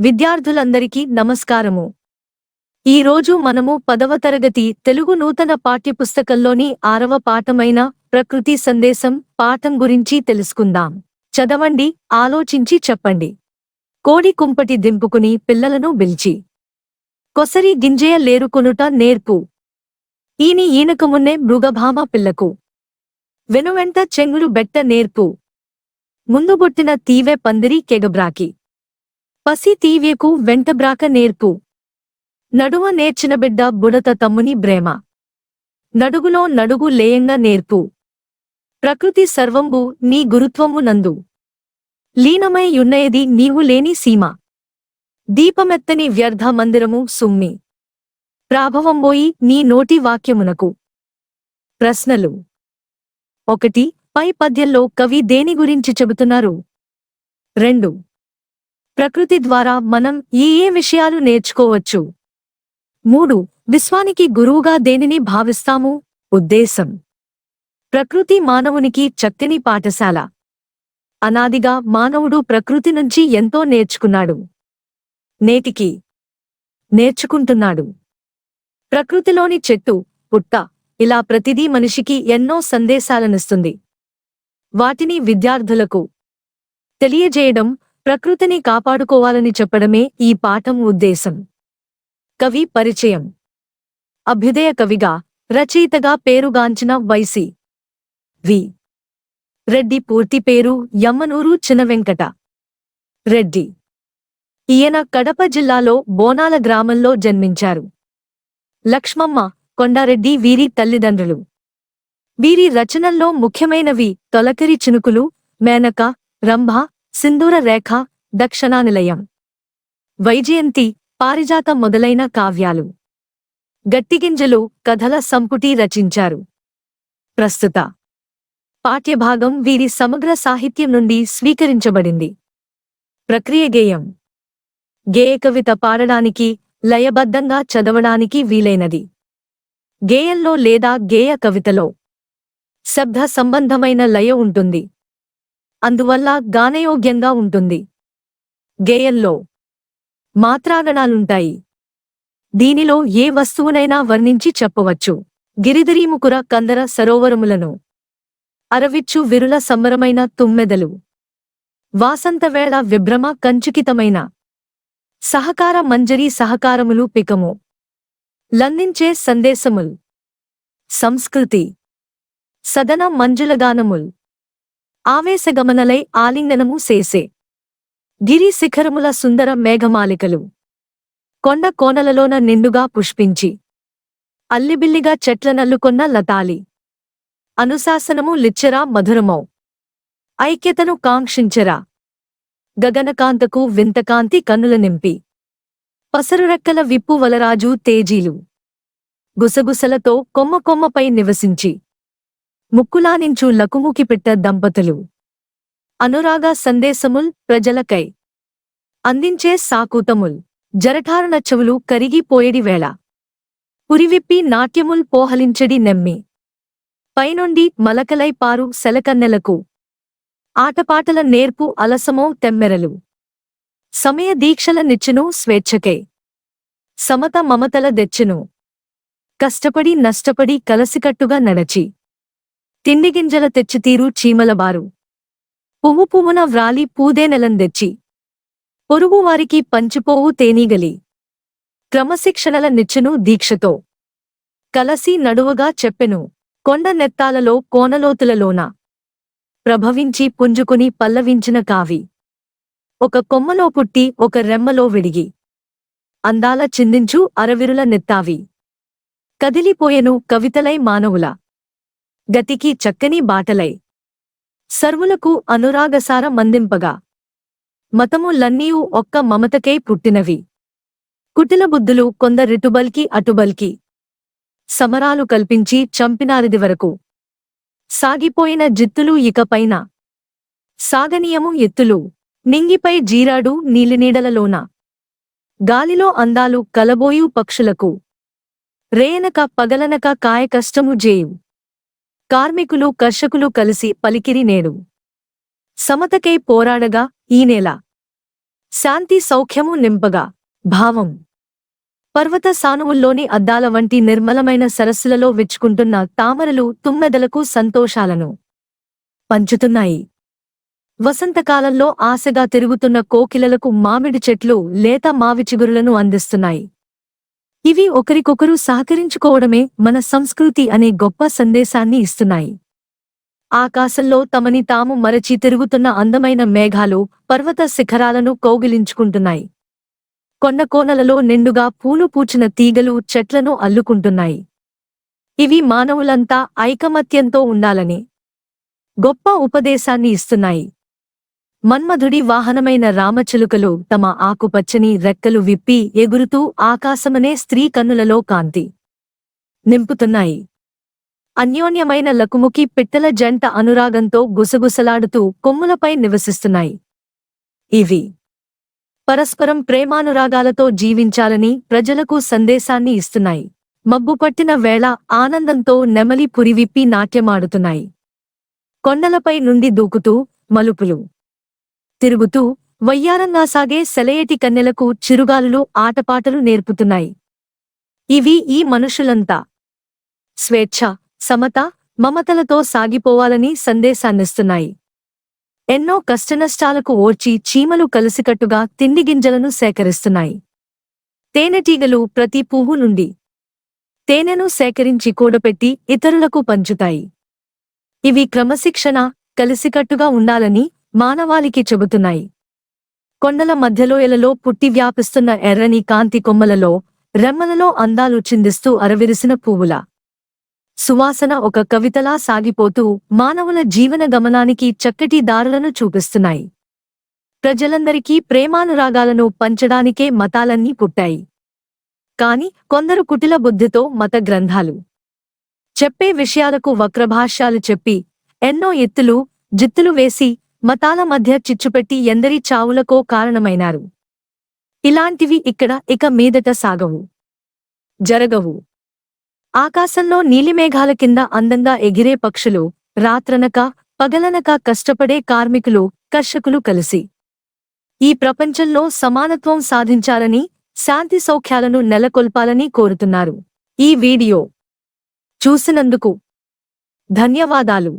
విద్యార్థులందరికీ నమస్కారము. ఈరోజు మనము పదవ తరగతి తెలుగు నూతన పాఠ్యపుస్తకంలోని ఆరవ పాఠమైన ప్రకృతి సందేశం పాఠం గురించి తెలుసుకుందాం. చదవండి ఆలోచించి చెప్పండి. కోడి కుంపటి దింపుకుని పిల్లలను పిలిచి కొసరి గింజయ లేరుకొనుట నేర్పు. ఈని ఈనకమున్నే మృగభామ పిల్లకు. వెనువెంట చెంగులు బెట్ట నేర్పు. ముందుబొట్టిన తీవె పందిరి కెగబ్రాకి. పసి తీవ్యకు వెంటబ్రాక నేర్పు. నడువ నేర్చిన బిడ్డ బుడత తమ్ముని బ్రేమ. నడుగులో నడుగు లేయంగా నేర్పు. ప్రకృతి సర్వంబు నీ గురుత్వము నందు. లీనమై యున్నయది నీవు లేని సీమ. దీపమెత్తని వ్యర్థ మందిరము సుమ్మి. ప్రాభవంబోయి నీ నోటి వాక్యమునకు. ప్రశ్నలు. ఒకటి పై పద్యంలో కవి దేని గురించి చెబుతున్నారు? రెండు ప్రకృతి ద్వారా మనం ఏ ఏ విషయాలు నేర్చుకోవచ్చు? మూడు విశ్వానికి గురువుగా దేనిని భావిస్తాము? ఉద్దేశం. ప్రకృతి మానవునికి చక్కని పాఠశాల. అనాదిగా మానవుడు ప్రకృతి నుంచి ఎంతో నేర్చుకున్నాడు. నేటికి నేర్చుకుంటున్నాడు. ప్రకృతిలోని చెట్టు పుట్ట ఇలా ప్రతిదీ మనిషికి ఎన్నో సందేశాలనిస్తుంది. వాటిని విద్యార్థులకు తెలియజేయడం ప్రకృతిని కాపాడుకోవాలని చెప్పడమే ఈ పాఠం ఉద్దేశం. కవి పరిచయం. అభ్యుదయ కవిగా రచయితగా పేరుగాంచిన వైసి వి. రెడ్డి పూర్తి పేరు యమ్మనూరు చినవెంకట రెడ్డి. ఈయన కడప జిల్లాలో బోనాల గ్రామంలో జన్మించారు. లక్ష్మమ్మ కొండారెడ్డి వీరి తల్లిదండ్రులు. వీరి రచనల్లో ముఖ్యమైనవి తొలకరి చినుకులు మేనక రంభ సింధూర రేఖ దక్షిణానిలయం. వైజయంతి పారిజాత మొదలైన కావ్యాలు. గట్టిగింజలు కథల సంపుటి రచించారు. ప్రస్తుత. పాఠ్యభాగం వీరి సమగ్ర సాహిత్యం నుండి స్వీకరించబడింది. ప్రక్రియ గేయం. గేయ కవిత పాడడానికి లయబద్ధంగా చదవడానికి వీలైనది. గేయంలో లేదా గేయ కవితలో. శబ్ద సంబంధమైన లయ ఉంటుంది. అందువల్ల గానయోగ్యంగా ఉంటుంది. గేయంలో మాత్రాగణాలుంటాయి. దీనిలో ఏ వస్తువునైనా వర్ణించి చెప్పవచ్చు. గిరిధరీముకుర కందర సరోవరములను. అరవిచ్చు విరుల సంబరమైన తుమ్మెదలు. వాసంతవేళ విభ్రమ కంచుకితమైన. సహకార మంజరీ సహకారములు పికము. లందించే సందేశముల్. సంస్కృతి. సదన మంజులగానముల్ ఆవేశగమనలై ఆలింగనము సేసే. గిరి శిఖరముల సుందర మేఘమాలికలు. కొండ కోనలలోన నిండుగా పుష్పించి. అల్లిబిల్లిగా చెట్లనల్లుకొన్న లతాలి. అనుశాసనము లిచ్చరా మధురమౌ. ఐక్యతను కాంక్షించరా. గగనకాంతకు వింతకాంతి కన్నుల నింపి. పసరురెక్కల విప్పు వలరాజు తేజీలు. గుసగుసలతో కొమ్మ కొమ్మపై నివసించి. ముక్కులానించు లకుముకిపిట్ట దంపతులు. అనురాగ సందేశముల్ ప్రజలకై. అందించే సాకూతముల్. జరఠారుణ చెవులు కరిగిపోయేడి వేళ. పురివిప్పి నాట్యముల్ పోహలించడి నెమ్మి. పైనుండి మలకలై పారు సెలకన్నెలకు. ఆటపాటల నేర్పు అలసమో తెమ్మెరలు. సమయ దీక్షల నిచ్చును స్వేచ్ఛకై. సమత మమతల దెచ్చును. కష్టపడి నష్టపడి కలసికట్టుగా నడచి. తిండిగింజల తెచ్చితీరు చీమలబారు పువ్వు పువ్వున వ్రాలి పూదేనెలం దెచ్చి పొరుగువారికి పంచిపోవు తేనీగలి. క్రమశిక్షణల నిచ్చును దీక్షతో. కలసి నడువగా చెప్పెను. కొండ నెత్తాలలో కోనలోతులలోన. ప్రభవించి పుంజుకుని పల్లవించిన కావి. ఒక కొమ్మలో పుట్టి ఒక రెమ్మలో విడిగి. అందాల చిందించు అరవిరుల నెత్తావి. కదిలిపోయెను కవితలై మానవుల. గతికి చక్కని బాటలై. సర్వులకు అనురాగసార మందింపగా. మతములన్నీయు ఒక్క మమతకై పుట్టినవి. కుటిల బుద్ధులు కొందరిటుబల్కి అటుబల్కి. సమరాలు కల్పించి చంపినారిది వరకు. సాగిపోయిన జిత్తులు ఇకపైన. సాగనీయము ఎత్తులు. నింగిపై జీరాడు నీలినీడలలోన. గాలిలో అందాలు కలబోయు పక్షులకు. రేయనక పగలనక కాయకష్టము జేయు. కార్మికులు కర్షకులు కలిసి పలికిరి నేడు సమతకై పోరాడగా ఈ నేల. శాంతి సౌఖ్యము నింపగా. భావం. పర్వత సానువుల్లోని అద్దాల వంటి నిర్మలమైన సరస్సులలో విచ్చుకుంటున్న తామరలు తుమ్మెదలకు సంతోషాలను పంచుతున్నాయి. వసంతకాలంలో ఆశగా తిరుగుతున్న కోకిలలకు మామిడి చెట్లు లేత మావి చిగురులను అందిస్తున్నాయి. ఇవి ఒకరికొకరు సహకరించుకోవడమే మన సంస్కృతి అనే గొప్ప సందేశాన్ని ఇస్తున్నాయి. ఆకాశంలో తమని తాము మరచి తిరుగుతున్న అందమైన మేఘాలు పర్వత శిఖరాలను కౌగిలించుకుంటున్నాయి. కొండ కోనలలో నిండుగా పూలు పూచిన తీగలు చెట్లను అల్లుకుంటున్నాయి. ఇవి మానవులంతా ఐకమత్యంతో ఉండాలని గొప్ప ఉపదేశాన్ని ఇస్తున్నాయి. మన్మధుడి వాహనమైన రామచిలుకలు తమ ఆకుపచ్చని రెక్కలు విప్పి ఎగురుతూ ఆకాశమనే స్త్రీ కన్నులలో కాంతి నింపుతున్నాయి. అన్యోన్యమైన లకుముకి పిట్టల జంట అనురాగంతో గుసగుసలాడుతూ కొమ్ములపై నివసిస్తున్నాయి. ఇవి పరస్పరం ప్రేమానురాగాలతో జీవించాలని ప్రజలకు సందేశాన్ని ఇస్తున్నాయి. మబ్బు పట్టిన వేళ ఆనందంతో నెమలి పురివిప్పి నాట్యమాడుతున్నాయి. కొండలపై నుండి దూకుతూ మలుపులు తిరుగుతూ వయ్యారంగా సాగే సెలయేటి కన్నెలకు చిరుగాలులు ఆటపాటలు నేర్పుతున్నాయి. ఇవి ఈ మనుషులంతా. స్వేచ్ఛ సమత మమతలతో సాగిపోవాలని సందేశాన్నిస్తున్నాయి. ఎన్నో కష్టనష్టాలకు ఓర్చి చీమలు కలిసికట్టుగా తిండి గింజలను సేకరిస్తున్నాయి. తేనెటీగలు ప్రతి పువ్వు నుండి తేనెను సేకరించి కూడపెట్టి ఇతరులకు పంచుతాయి. ఇవి క్రమశిక్షణ కలిసికట్టుగా ఉండాలని మానవాళికి చెబుతున్నాయి. కొండల మధ్యలోయలలో పుట్టి వ్యాపిస్తున్న ఎర్రని కాంతి కొమ్మలలో రెమ్మలలో అందాలు చిందిస్తూ అరవిరిసిన పువ్వుల సువాసన ఒక కవితలా సాగిపోతూ మానవుల జీవన గమనానికి చక్కటి దారులను చూపిస్తున్నాయి. ప్రజలందరికీ ప్రేమానురాగాలను పంచడానికే మతాలన్నీ పుట్టాయి. కాని కొందరు కుటిల బుద్ధితో మత గ్రంథాలు చెప్పే విషయాలకు వక్రభాష్యాలు చెప్పి ఎన్నో ఎత్తులు జిత్తులు వేసి మతాల మధ్య చిచ్చుపెట్టి ఎందరి చావులకో కారణమైనారు. ఇలాంటివి ఇక్కడ ఇక మీదట సాగవు. జరగవు. ఆకాశంలో నీలిమేఘాల కింద అందంగా ఎగిరే పక్షులు రాత్రనక పగలనక కష్టపడే కార్మికులు కర్షకులు కలిసి. ఈ ప్రపంచంలో సమానత్వం సాధించాలని శాంతి సౌఖ్యాలను నెలకొల్పాలని కోరుతున్నారు. ఈ వీడియో చూసినందుకు ధన్యవాదాలు.